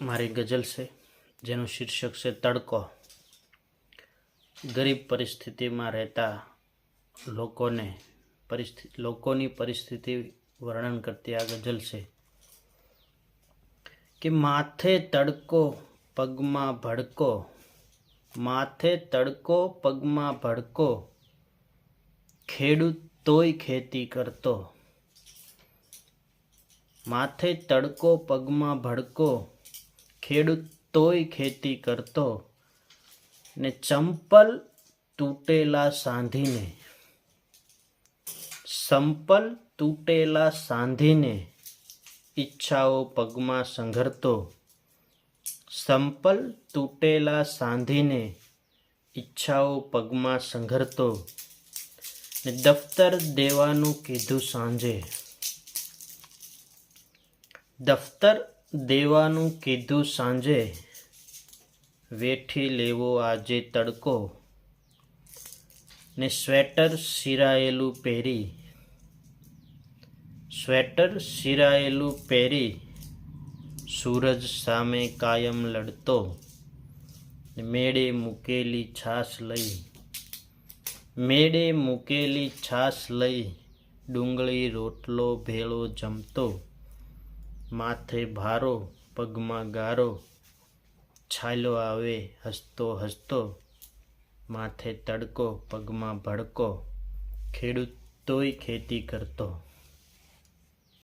મારી ગઝલ છે, જેનું શીર્ષક છે, તડકો. ગરીબ પરિસ્થિતિમાં રહેતા લોકોને પરિસ્થિતિ લોકોની પરિસ્થિતિ વર્ણન કરતી આ ગઝલ છે કે માથે તડકો, પગમાં ભડકો. માથે તડકો, પગમાં ભડકો. ખેડૂત તોય ખેતી કરતો. માથે તડકો, પગમાં ભડકો. ખેડૂત તોય ખેતી કરતો ને ચંપલ તૂટેલા સાંધીને સંપલ તૂટેલા સાંધીને ઈચ્છાઓ પગમાં સંઘરતો સંપલ તૂટેલા સાંધીને ઈચ્છાઓ પગમાં સંઘરતો ને દફતર દેવાનું કીધું સાંજે. દફતર દેવાનું કીધું સાંજે. વેઠી લેવો આજે તડકો. ને સ્વેટર સિરાયેલું પહેરી. સ્વેટર સિરાયેલું પહેરી. સૂરજ સામે કાયમ લડતો. મેળે મૂકેલી છાશ લઈ. મેળે મૂકેલી છાશ લઈ ડુંગળી રોટલો ભેળો જમતો. માથે ભારો, પગમાં ગારો છાલો આવે, હસતો હસતો, માથે તડકો, પગમાં ભડકો ખેડૂત તોય ખેતી કરતો.